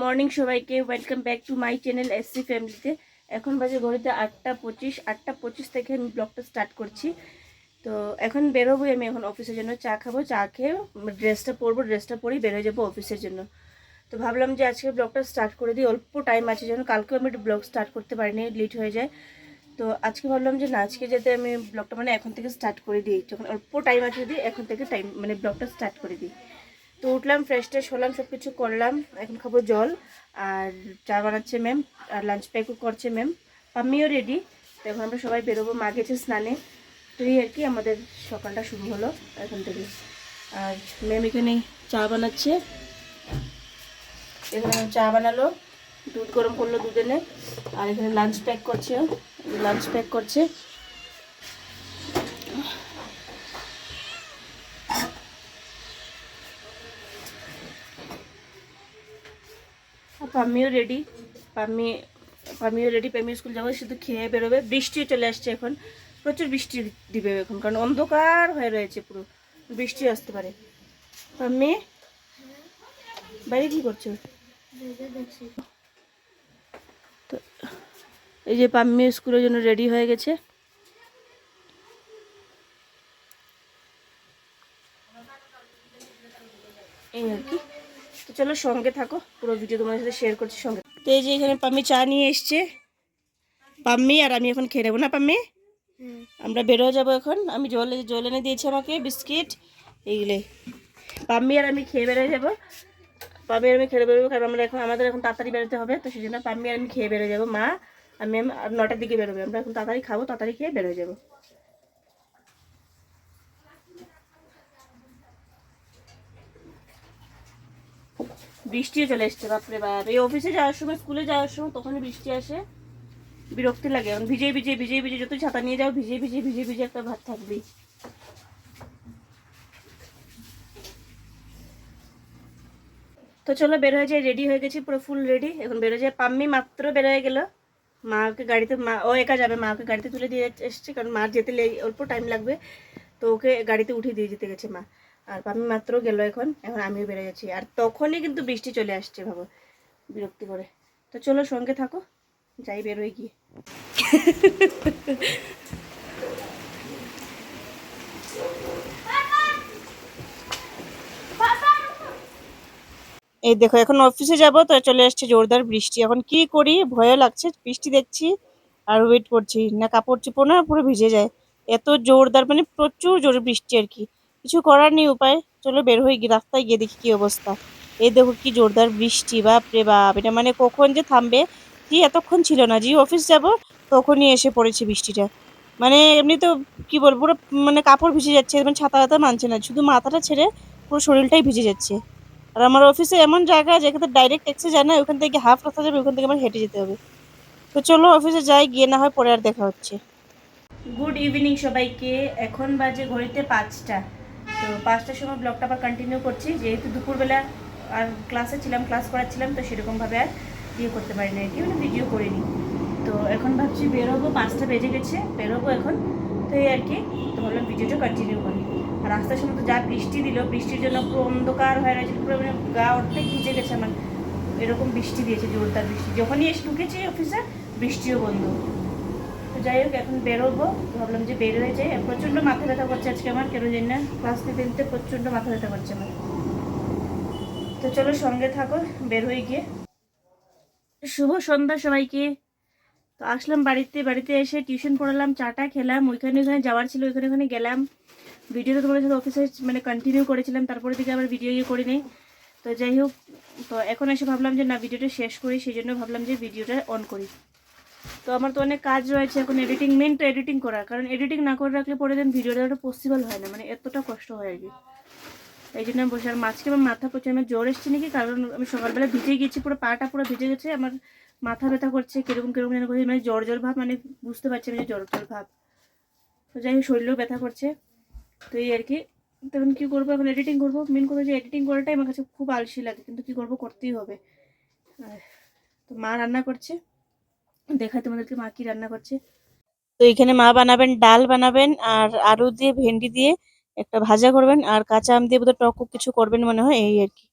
Morning সবাইকে welcome back to my channel SC ফ্যামিলিতে এখন বাজে ঘড়িতে আটটা পঁচিশ আটটা পঁচিশ থেকে আমি ব্লগটা স্টার্ট করছি। তো এখন বেরোবোই আমি এখন অফিসের জন্য, চা খাব, চা খেয়ে ড্রেসটা পরবো ড্রেসটা পরেই বেরোয় যাব অফিসের জন্য। তো ভাবলাম যে আজকে ব্লগটা স্টার্ট করে দিই, অল্প টাইম আছে যেন কালকেও আমি ব্লগ স্টার্ট করতে পারিনি লেট হয়ে যায়। তো আজকে ভাবলাম যে না, আজকে যাতে আমি ব্লগটা মানে এখন থেকে স্টার্ট করে দিই, যখন অল্প টাইম আছে যদি এখন থেকে টাইম মানে ব্লগটা স্টার্ট করে দিই। তো উঠলাম ফ্রেশ ট্রেশ হলাম সব কিছু করলাম। এখন খাব জল। আর চা বানাচ্ছে ম্যাম আর লাঞ্চ প্যাকও করছে ম্যাম আমিও রেডি তো এখন আমরা সবাই বেরোবো মা গেছে স্নানে। তো এই আর কি, আমাদের সকালটা শুরু হলো এখন থেকে। আর ম্যাম এখানে চা বানাচ্ছে। এখানে চা বানালো, দুধ গরম করল দুধ এনে আর এখানে লাঞ্চ প্যাক করছে। লাঞ্চ প্যাক করছে। পাম্মিও রেডি পাম্মি, পাম্মিও রেডি পাম্মি স্কুল যাব, শুধু খেয়ে বেরোবে। বৃষ্টিও চলে আসছে এখন। প্রচুর বৃষ্টি দিবে এখন, কারণ অন্ধকার হয়ে রয়েছে পুরো। বৃষ্টি আসতে পারে। পাম্মি বাইরে কি করছ? তো, এই যে পাম্মি স্কুলের জন্য রেডি হয়ে গেছে। এই আর কি। তো চলো সঙ্গে থাকো। পুরো ভিডিও তোমাদের সাথে শেয়ার করছি সঙ্গে। তো এই যে এখানে পাম্মি চা নিয়ে এসছে। পাম্মি আর আমি এখন খেয়ে নেব না পাম্মি? আমরা বেরো যাব এখন। আমি জল জল এনে দিয়েছি আমাকে বিস্কিট এইগুলো পাম্মি আর আমি খেয়ে বেরোয় যাব। পাম্মি আর আমি খেয়ে বেরোবো কারণ আমরা এখন আমাদের এখন তাড়াতাড়ি বেরোতে হবে তো সেই জন্য পাম্মি আর আমি খেয়ে বেরোয় যাব। মা আমি আর নটার দিকে বেরোবে। আমরা এখন তাড়াতাড়ি খাব তাড়াতাড়ি খেয়ে বেরোয় যাব। বৃষ্টিও চলে এসছে বাপরে বাপ। এই অফিসে যাওয়ার সময় স্কুলে যাওয়ার সময় তখনই বৃষ্টি আসে। বিরক্তি লাগে। এখন ভিজে ভিজে ভিজে ভিজে যতই ছাতা নিয়ে যাও, ভিজে ভিজে ভিজে ভিজে একটা ভাত থাকবেই। তো চলো বের হয়ে যায় রেডি হয়ে গেছি, পুরো ফুল রেডি এখন বেরো যায় পাম্মি মাত্র বের হয়ে গেল। মাকে গাড়িতে, মা, ও একা যাবে, মাকে গাড়িতে তুলে দিয়ে এসছে, কারণ মার যেতে অল্প টাইম লাগবে। তো ওকে গাড়িতে উঠিয়ে দিয়ে যেতে গেছে মা। আর পাম্মি মাত্র গেল এখন এখন আমিও বেরো যাচ্ছি আর তখনই কিন্তু বৃষ্টি চলে আসছে, ভাবো, বিরক্তি করে। তো চলো সঙ্গে থাকো, যাই বেরোয় গিয়ে। এই দেখো, এখন অফিসে যাব, তো চলে আসছে জোরদার বৃষ্টি। এখন কি করি? ভয় লাগছে, বৃষ্টি দেখছি আর ওয়েট করছি। না কাপড় চোপড় না পুরো ভিজে যায়। এত জোরদার মানে প্রচুর জোরে বৃষ্টি আর কি। কিছু করার নেই, উপায়। চলো বের হয়ে গিয়ে রাস্তায় গিয়ে দেখি কি অবস্থা। এই দেখো কি জোরদার বৃষ্টি, বাপ রে বাপ। এটা মানে কখন যে থামবে কি এতক্ষণ ছিল না। যে অফিস যাব, তখনই এসে পড়েছে বৃষ্টিটা। মানে এমনি তো, কি বলব, পুরো মানে কাপড় ভিজে যাচ্ছে মানে ছাতা ছাতা মানছে না। শুধু মাথাটা ছেড়ে পুরো শরীরটাই ভিজে যাচ্ছে। আর আমার অফিসে এমন জায়গা যেখানে ডাইরেক্ট ট্যাক্সি যায় না, ওখান থেকে হাফ রাস্তা যাবে, ওখান থেকে আমার হেঁটে যেতে হবে। তো চলো অফিসে যাই, গিয়ে না হয় পরে আর দেখা হচ্ছে। গুড ইভিনিং সবাইকে। এখন বাজে ঘড়িতে পাঁচটা। তো পাঁচটার সময় ব্লগটা আবার কন্টিনিউ করছি। যেহেতু দুপুরবেলা আর ক্লাসে ছিলাম ক্লাস করাচ্ছিলাম তো সেরকমভাবে আর ইয়ে করতে পারি না আর কি মানে ভিডিও করিনি। তো এখন ভাবছি বেরোবো, পাঁচটা বেজে গেছে, বেরোবো এখন। তো এই আর কি, তো ভাবলাম ভিডিওটা কন্টিনিউ করি। আর রাস্তার সময় তো যা বৃষ্টি দিল, বৃষ্টির জন্য পুরো অন্ধকার হয়ে রয়েছে, পুরো মানে গা অর্ধেক ভিজে গেছে আমার। এরকম বৃষ্টি দিয়েছে, জোরদার বৃষ্টি। যখনই এসে ঢুকেছি অফিসে বৃষ্টিও বন্ধ। যাই হোক, এখন বেরোবো। ভাবলাম যে বের হয়ে যাই প্রচণ্ড মাথা ব্যথা করছে আজকে আমার, কেন জানি না। ক্লাস নিতে নিতে প্রচণ্ড মাথা ব্যথা করছে আমার। তো চলো সঙ্গে থাকো, বের হয়ে গিয়ে। শুভ সন্ধ্যা সবাইকে। তো আসলাম বাড়িতে বাড়িতে এসে টিউশন পড়ালাম, চাটা খেলাম, ওইখানে ওইখানে যাওয়ার ছিল, ওইখানে ওখানে গেলাম। ভিডিওটা তোমাদের সাথে অফিসে মানে কন্টিনিউ করেছিলাম, তারপরে দিকে আবার ভিডিও ইয়ে করি তো যাই হোক, তো এখন এসে ভাবলাম যে না ভিডিওটা শেষ করি, সেই জন্য ভাবলাম যে ভিডিওটা অন করি। তো আমার তো অনেক কাজ রয়েছে এখন এডিটিং মেন তো এডিটিং করার কারণ এডিটিং না করে রাখলে পরে দেন ভিডিওটা ওটা পসিবল হয় না মানে এতটা কষ্ট হয় আর কি। এই জন্য আমি বসে আর মাঝকে আমার মাথা প্রচুর, আমার জ্বর এসছে নাকি? কারণ আমি সকালবেলা ভিজে গেছি, পুরো পাটা পুরো ভিজে গেছে, আমার মাথা ব্যথা করছে, কীরকম কীরকম যেন করছে মানে জ্বর জ্বর ভাব মানে বুঝতে পারছি আমি যে জ্বর জ্বর ভাব। তো যাই হোক, শরীরেও ব্যথা করছে। তো এই আর কি। তখন কী করব? এখন এডিটিং করব। মেন কথা যে এডিটিং করাটাই আমার কাছে খুব আলসি লাগে, কিন্তু কী করব? করতেই হবে। তো মা রান্না করছে। দেখাই তোমাদেরকে মা কি রান্না করছে। তো এখানে মা বানাবেন ডাল বানাবেন আর আলু দিয়ে, ভেন্ডি দিয়ে একটা ভাজা করবেন আর কাঁচা আম দিয়ে বোধহয় টক কিছু করবেন মনে হয়, এই আর কি।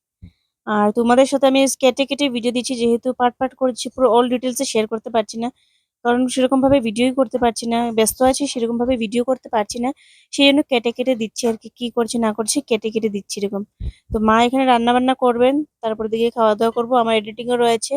আর তোমাদের সাথে আমি কেটে কেটে ভিডিও দিচ্ছি, যেহেতু পার্ট পার্ট করেছি, পুরো অল ডিটেলসে শেয়ার করতে পারছি না। কারণ সেরকম ভাবে ভিডিওই করতে পারছি না, ব্যস্ত আছি সেরকম ভাবে ভিডিও করতে পারছি না। সেই জন্য কেটে কেটে দিচ্ছি আর কি কি করছি, না করছি, কেটে কেটে দিচ্ছি এরকম। তো মা এখানে রান্না বান্না করবেন, তারপর দিকে খাওয়া দাওয়া করব, আমার এডিটিংও রয়েছে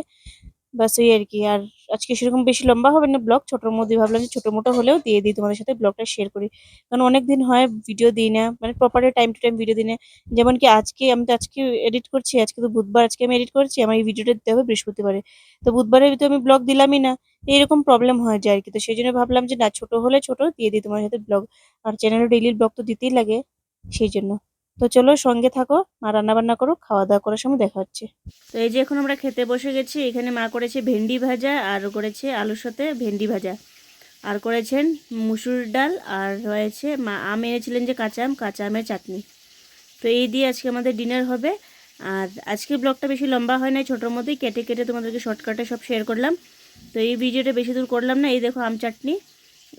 বাস ওই আর কি। আর আজকে সেরকম বেশি লম্বা হবে না ব্লগ, ছোটোর মধ্যে ভাবলাম যে ছোটো মোটো হলেও দিয়ে দিই, তোমাদের সাথে ব্লগটা শেয়ার করি। কারণ অনেক দিন হয় ভিডিও দিই না মানে properly time to time video দিই না। যেমন কি আজকে, আমি তো আজকে এডিট করছি, আজকে তো বুধবার আজকে আমি এডিট করছি, আমার এই ভিডিওটা দিতে হবে বৃহস্পতিবারে। তো বুধবারে তো আমি ব্লগ দিলামই না এইরকম প্রবলেম হয় যায় আর কি। তো সেই জন্য ভাবলাম যে না, ছোটো হলে ছোটো, দিয়ে দিই তোমার সাথে ব্লগ। আর চ্যানেলে ডেইলি ব্লগ তো দিতেই লাগে, সেই জন্য। তো চলো সঙ্গে থাকো, মা রান্না বান্না করো খাওয়া দাওয়া করার সময় দেখা হচ্ছে। তো এই যে এখন আমরা খেতে বসে গেছি, এখানে মা করেছে ভেন্ডি ভাজা আর করেছে আলুর সাথে ভেন্ডি ভাজা। আর করেছেন মুসুর ডাল আর রয়েছে মা, আম এনেছিলেন যে কাঁচা আম, কাঁচা আমের চাটনি। তো এই দিয়ে আজকে আমাদের ডিনার হবে। আর আজকের ব্লগটা বেশি লম্বা হয় না ছোটোর মধ্যেই কেটে কেটে তোমাদেরকে শর্টকাটে সব শেয়ার করলাম। তো এই ভিডিওটা বেশি দূর করলাম না, এই দেখো আম চাটনি,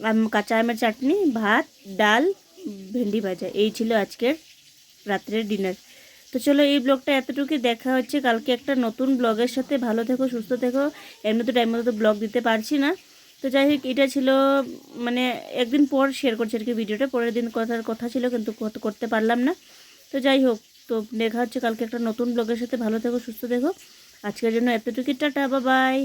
আম, কাঁচা আমের চাটনি, ভাত, ডাল, ভেন্ডি ভাজা, এই ছিল আজকের রাত্রের ডিনার তো চলো এই ব্লগটা এতটুকুই দেখা হচ্ছে। কালকে একটা নতুন ব্লগের সাথে ভালো থেকো, সুস্থ থেকো। এমনি তো টাইম মতো তো ব্লগ দিতে পারছি না। তো যাই হোক, এটা ছিল মানে একদিন পর শেয়ার করছি আর কি ভিডিওটা। পরের দিন কথার কথা ছিল, কিন্তু করতে পারলাম না। তো যাই হোক, তো দেখা হচ্ছে কালকে একটা নতুন ব্লগের সাথে। ভালো থেকো, সুস্থ থেকো। আজকের জন্য এতটুকুই। টাটা বা বাই